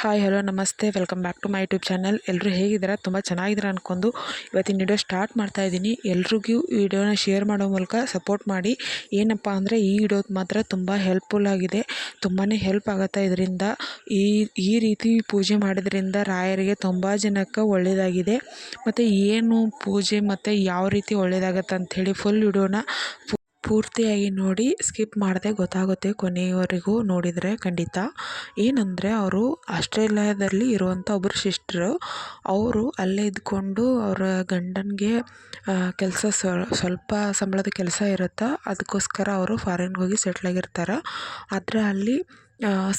Hi hello ನಮಸ್ತೆ. Welcome back to my YouTube channel ಎಲ್ಲರೂ ಹೇಗಿದ್ದೀರಾ? ತುಂಬ ಚೆನ್ನಾಗಿದ್ದೀರಾ ಅಂದ್ಕೊಂಡು ಇವತ್ತಿನ ವಿಡಿಯೋ ಸ್ಟಾರ್ಟ್ ಮಾಡ್ತಾ ಇದ್ದೀನಿ. ಎಲ್ರಿಗೂ ವಿಡಿಯೋನ ಶೇರ್ ಮಾಡೋ ಮೂಲಕ ಸಪೋರ್ಟ್ ಮಾಡಿ. ಏನಪ್ಪ ಅಂದರೆ ಈ ವಿಡಿಯೋ ಮಾತ್ರ ತುಂಬ ಹೆಲ್ಪ್ಫುಲ್ ಆಗಿದೆ. ತುಂಬಾ ಹೆಲ್ಪ್ ಆಗುತ್ತೆ ಇದರಿಂದ. ಈ ಈ ರೀತಿ ಪೂಜೆ ಮಾಡೋದ್ರಿಂದ ರಾಯರಿಗೆ ತುಂಬ ಜನಕ್ಕೆ ಒಳ್ಳೆಯದಾಗಿದೆ ಮತ್ತು ಏನು ಪೂಜೆ ಮತ್ತು ಯಾವ ರೀತಿ ಒಳ್ಳೆಯದಾಗತ್ತೆ ಅಂಥೇಳಿ ಫುಲ್ ವಿಡಿಯೋನ ಪೂರ್ತಿಯಾಗಿ ನೋಡಿ ಸ್ಕಿಪ್ ಮಾಡದೆ ಗೊತ್ತಾಗುತ್ತೆ ಕೊನೆಯವರೆಗೂ ನೋಡಿದರೆ ಖಂಡಿತ. ಏನಂದರೆ ಅವರು ಆಸ್ಟ್ರೇಲಿಯಾದಲ್ಲಿ ಇರುವಂಥ ಒಬ್ಬರು ಸಿಸ್ಟ್ರು, ಅವರು ಅಲ್ಲೇ ಇದ್ಕೊಂಡು ಅವರ ಗಂಡನಿಗೆ ಕೆಲಸ ಸ್ವಲ್ಪ ಸಂಬಳದ ಕೆಲಸ ಇರುತ್ತೆ, ಅದಕ್ಕೋಸ್ಕರ ಅವರು ಫಾರಿನ್ಗೆ ಹೋಗಿ ಸೆಟ್ಲಾಗಿರ್ತಾರೆ ಆದರೆ ಅಲ್ಲಿ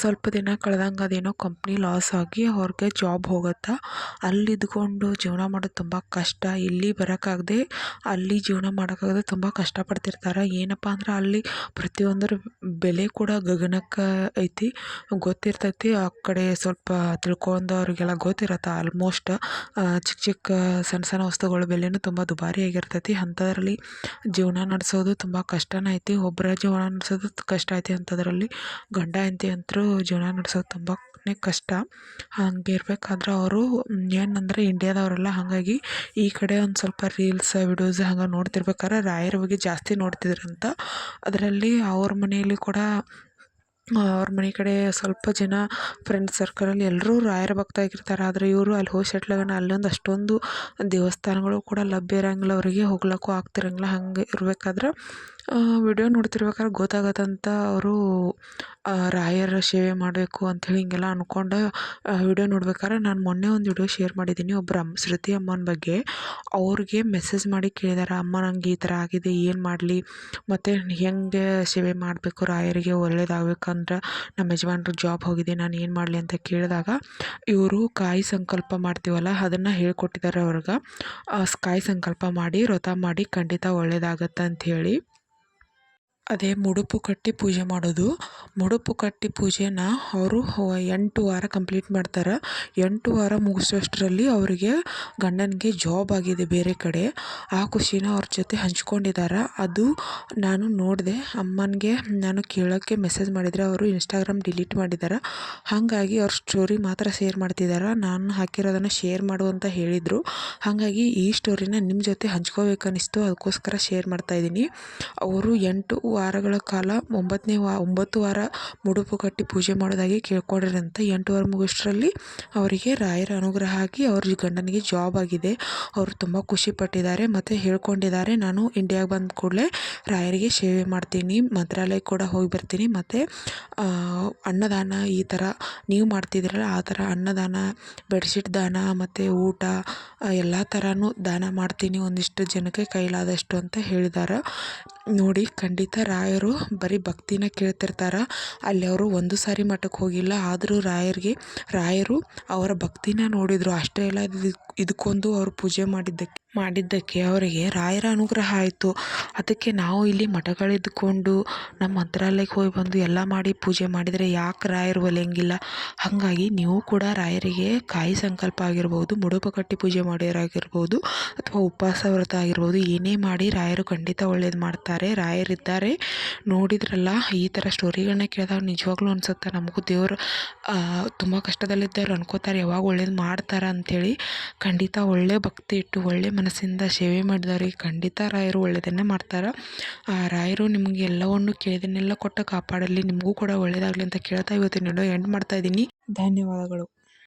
ಸ್ವಲ್ಪ ದಿನ ಕಳೆದಂಗೆ ಅದೇನೋ ಕಂಪ್ನಿ ಲಾಸ್ ಆಗಿ ಅವ್ರಿಗೆ ಜಾಬ್ ಹೋಗುತ್ತೆ. ಅಲ್ಲಿ ಇದ್ಕೊಂಡು ಜೀವನ ಮಾಡೋದು ತುಂಬ ಕಷ್ಟ. ಇಲ್ಲಿ ಬರೋಕ್ಕಾಗದೆ ಅಲ್ಲಿ ಜೀವನ ಮಾಡೋಕ್ಕಾಗದೆ ತುಂಬ ಕಷ್ಟಪಡ್ತಿರ್ತಾರೆ. ಏನಪ್ಪ ಅಂದ್ರೆ ಅಲ್ಲಿ ಪ್ರತಿಯೊಂದರ ಬೆಲೆ ಕೂಡ ಗಗನಕ್ಕೆ ಐತಿ. ಗೊತ್ತಿರ್ತೈತಿ, ಆ ಕಡೆ ಸ್ವಲ್ಪ ತಿಳ್ಕೊಂಡವ್ರಿಗೆಲ್ಲ ಗೊತ್ತಿರತ್ತೆ ಆಲ್ಮೋಸ್ಟ್ ಚಿಕ್ಕ ಚಿಕ್ಕ ಸಣ್ಣ ಸಣ್ಣ ವಸ್ತುಗಳ ಬೆಲೆನೂ ತುಂಬ ದುಬಾರಿ ಆಗಿರ್ತೈತಿ. ಅಂಥದ್ರಲ್ಲಿ ಜೀವನ ನಡೆಸೋದು ತುಂಬ ಕಷ್ಟನೇ ಐತಿ. ಒಬ್ಬರ ಜೀವನ ನಡೆಸೋದು ಕಷ್ಟ ಐತಿ ಅಂಥದ್ರಲ್ಲಿ ಗಂಡ ಹೆಂಡತಿ ಅಂತೂ ಜೀವನ ನಡೆಸೋದು ತುಂಬಾ ಕಷ್ಟ. ಹಂಗೆ ಇರಬೇಕಾದ್ರೆ ಅವರು, ಏನಂದರೆ ಇಂಡಿಯಾದವರೆಲ್ಲ ಹಾಗಾಗಿ ಈ ಕಡೆ ಒಂದು ಸ್ವಲ್ಪ ರೀಲ್ಸ್, ವಿಡಿಯೋಸ್ ಹಂಗೆ ನೋಡ್ತಿರ್ಬೇಕಾದ್ರೆ ರಾಯರ ಬಗ್ಗೆ ಜಾಸ್ತಿ ನೋಡ್ತಿದ್ರಂತ ಅದರಲ್ಲಿ ಅವ್ರ ಮನೆಯಲ್ಲಿ ಕೂಡ ಅವ್ರ ಮನೆ ಕಡೆ ಸ್ವಲ್ಪ ಜನ ಫ್ರೆಂಡ್ಸ್ ಸರ್ಕಲಲ್ಲಿ ಎಲ್ಲರೂ ರಾಯರ ಭಕ್ತರಾಗಿರ್ತಾರೆ ಆದರೆ ಇವರು ಅಲ್ಲಿ ಹೋಗಿ ಸೆಟ್ಲಾಗೋಣ ಅಲ್ಲೊಂದು ಅಷ್ಟೊಂದು ದೇವಸ್ಥಾನಗಳು ಕೂಡ ಲಭ್ಯ ಇರೋಂಗಿಲ್ಲ. ಅವರಿಗೆ ಹೋಗ್ಲಿಕ್ಕೂ ಆಗ್ತಿರಂಗಿಲ್ಲ. ಹಂಗೆ ಇರ್ಬೇಕಾದ್ರೆ ವಿಡಿಯೋ ನೋಡ್ತಿರ್ಬೇಕಾದ್ರೆ ಗೊತ್ತಾಗತ್ತಂತ ಅವರು ರಾಯರ ಸೇವೆ ಮಾಡಬೇಕು ಅಂಥೇಳಿ ಹಿಂಗೆಲ್ಲ ಅಂದ್ಕೊಂಡು ವಿಡಿಯೋ ನೋಡ್ಬೇಕಾದ್ರೆ ನಾನು ಮೊನ್ನೆ ಒಂದು ವಿಡಿಯೋ ಶೇರ್ ಮಾಡಿದ್ದೀನಿ. ಒಬ್ರು ಅಮ್ಮ ಅಮ್ಮನ ಬಗ್ಗೆ. ಅವ್ರಿಗೆ ಮೆಸೇಜ್ ಮಾಡಿ ಕೇಳಿದ್ದಾರೆ ಅಮ್ಮ, ನಂಗೆ ಈ ಥರ ಆಗಿದೆ, ಏನು ಮಾಡಲಿ? ಮತ್ತು ಹೆಂಗೆ ಸೇವೆ ಮಾಡಬೇಕು ರಾಯರಿಗೆ? ಒಳ್ಳೇದಾಗಬೇಕಂದ್ರೆ ನಮ್ಮ ಯಜಮಾನ್ರಿಗೆ ಜಾಬ್ ಹೋಗಿದೆ, ನಾನು ಏನು ಮಾಡಲಿ? ಅಂತ ಕೇಳಿದಾಗ, ಇವರು ಕಾಯಿ ಸಂಕಲ್ಪ ಮಾಡ್ತೀವಲ್ಲ, ಅದನ್ನು ಹೇಳ್ಕೊಟ್ಟಿದ್ದಾರೆ ಅವ್ರಿಗೆ. ಕಾಯಿ ಸಂಕಲ್ಪ ಮಾಡಿ, ವ್ರತ ಮಾಡಿ ಖಂಡಿತ ಒಳ್ಳೇದಾಗತ್ತೆ ಅಂಥೇಳಿ ಅದೇ ಮುಡುಪು ಕಟ್ಟಿ ಪೂಜೆ ಮಾಡೋದು. ಮುಡುಪು ಕಟ್ಟಿ ಪೂಜೆನ ಅವರು ಎಂಟು ವಾರ ಕಂಪ್ಲೀಟ್ ಮಾಡ್ತಾರೆ. ಎಂಟು ವಾರ ಮುಗಿಸೋಷ್ಟರಲ್ಲಿ ಅವರಿಗೆ ಗಂಡನಿಗೆ ಜಾಬ್ ಆಗಿದೆ ಬೇರೆ ಕಡೆ. ಆ ಖುಷಿನ ಅವ್ರ ಜೊತೆ ಹಂಚ್ಕೊಂಡಿದ್ದಾರೆ ಅದು ನಾನು ನೋಡಿದೆ. ಅಮ್ಮನಿಗೆ ನಾನು ಕೇಳೋಕ್ಕೆ ಮೆಸೇಜ್ ಮಾಡಿದರೆ ಅವರು ಇನ್ಸ್ಟಾಗ್ರಾಮ್ ಡಿಲೀಟ್ ಮಾಡಿದ್ದಾರೆ ಹಾಗಾಗಿ ಅವ್ರ ಸ್ಟೋರಿ ಮಾತ್ರ ಶೇರ್ ಮಾಡ್ತಿದ್ದಾರೆ ನಾನು ಹಾಕಿರೋದನ್ನು ಶೇರ್ ಮಾಡು ಅಂತ ಹೇಳಿದರು. ಹಾಗಾಗಿ ಈ ಸ್ಟೋರಿನ ನಿಮ್ಮ ಜೊತೆ ಹಂಚ್ಕೋಬೇಕನ್ನಿಸ್ತು. ಅದಕ್ಕೋಸ್ಕರ ಶೇರ್ ಮಾಡ್ತಾಯಿದ್ದೀನಿ ಅವರು ಎಂಟು ವಾರಗಳ ಕಾಲ ಒಂಬತ್ತನೇ ವಾ, ಒಂಬತ್ತು ವಾರ ಮುಡುಪು ಕಟ್ಟಿ ಪೂಜೆ ಮಾಡೋದಾಗಿ ಕೇಳ್ಕೊಂಡಿರಂತ ಎಂಟು ವಾರ ಮುಗಿಸ್ರಲ್ಲಿ ಅವರಿಗೆ ರಾಯರ ಅನುಗ್ರಹ ಆಗಿ ಅವ್ರ ಗಂಡನಿಗೆ ಜಾಬ್ ಆಗಿದೆ. ಅವರು ತುಂಬ ಖುಷಿಪಟ್ಟಿದ್ದಾರೆ ಮತ್ತು ಹೇಳ್ಕೊಂಡಿದ್ದಾರೆ, ನಾನು ಇಂಡಿಯಾಗೆ ಬಂದ ಕೂಡಲೇ ರಾಯರಿಗೆ ಸೇವೆ ಮಾಡ್ತೀನಿ, ಮಂತ್ರಾಲಯಕ್ಕೆ ಕೂಡ ಹೋಗಿ ಬರ್ತೀನಿ, ಮತ್ತು ಅನ್ನದಾನ ಈ ಥರ ನೀವು ಮಾಡ್ತಿದ್ದೀರಲ್ಲ, ಆ ಥರ ಅನ್ನದಾನ ಬೆಡ್ಶೀಟ್ ದಾನ, ಮತ್ತು ಊಟ ಎಲ್ಲ ಥರನೂ ದಾನ ಮಾಡ್ತೀನಿ ಒಂದಿಷ್ಟು ಜನಕ್ಕೆ ಕೈಲಾದಷ್ಟು ಅಂತ ಹೇಳಿದ್ದಾರೆ ನೋಡಿ, ಖಂಡಿತ ರಾಯರು ಬರೀ ಭಕ್ತಿನ ಕೇಳ್ತಿರ್ತಾರೆ. ಅಲ್ಲಿ ಅವರು ಒಂದು ಸಾರಿ ಮಠಕ್ಕೆ ಹೋಗಿಲ್ಲ. ಆದರೂ ರಾಯರಿಗೆ, ರಾಯರು ಅವರ ಭಕ್ತಿನ ನೋಡಿದರು. ಅಷ್ಟೇ ಅಲ್ಲ ಇದಕ್ಕೊಂದು ಅವರು ಪೂಜೆ ಮಾಡಿದ್ದಕ್ಕೆ ಮಾಡಿದ್ದಕ್ಕೆ ಅವರಿಗೆ ರಾಯರ ಅನುಗ್ರಹ ಆಯಿತು. ಅದಕ್ಕೆ ನಾವು ಇಲ್ಲಿ ಮಠಗಳಿದ್ದುಕೊಂಡು ನಮ್ಮ ಮಂತ್ರಾಲಯಕ್ಕೆ ಹೋಗಿ ಬಂದು ಎಲ್ಲ ಮಾಡಿ ಪೂಜೆ ಮಾಡಿದರೆ ಯಾಕೆ ರಾಯರು ಒಲಿಯಂಗಿಲ್ಲ? ಹಾಗಾಗಿ ನೀವು ಕೂಡ ರಾಯರಿಗೆ ಕಾಯಿ ಸಂಕಲ್ಪ ಆಗಿರ್ಬೋದು ಮುಡುಪು ಕಟ್ಟಿ ಪೂಜೆ ಮಾಡೋರಾಗಿರ್ಬೋದು ಅಥವಾ ಉಪವಾಸ ವ್ರತ ಆಗಿರ್ಬೋದು, ಏನೇ ಮಾಡಿ ರಾಯರು ಖಂಡಿತ ಒಳ್ಳೇದು ಮಾಡ್ತಾರೆ, ರಾಯರಿದ್ದಾರೆ. ನೋಡಿದ್ರಲ್ಲ, ಈ ಥರ ಸ್ಟೋರಿಗಳನ್ನ ಕೇಳಿದಾಗ ನಿಜವಾಗ್ಲೂ ಅನಿಸುತ್ತೆ. ನಮಗೂ ದೇವರು ತುಂಬ ಕಷ್ಟದಲ್ಲಿದ್ದವ್ರು ಅನ್ಕೋತಾರೆ, ಯಾವಾಗ ಒಳ್ಳೇದು ಮಾಡ್ತಾರೆ ಅಂಥೇಳಿ ಖಂಡಿತ ಒಳ್ಳೆ ಭಕ್ತಿ ಇಟ್ಟು, ಒಳ್ಳೆ ಮನಸ್ಸಿಂದ ಸೇವೆ ಮಾಡಿದವ್ರಿಗೆ ಖಂಡಿತ ರಾಯರು ಒಳ್ಳೆಯದನ್ನೇ ಮಾಡ್ತಾರೆ. ಆ ರಾಯರು ನಿಮಗೆ ಎಲ್ಲವನ್ನು ಕೇಳಿದನ್ನೆಲ್ಲ ಕೊಟ್ಟು ಕಾಪಾಡಲಿ, ನಿಮಗೂ ಕೂಡ ಒಳ್ಳೆಯದಾಗಲಿ ಅಂತ ಕೇಳ್ತಾ ಇವತ್ತಿನ ಎಂಡ್ ಮಾಡ್ತಾ ಇದ್ದೀನಿ. ಧನ್ಯವಾದಗಳು.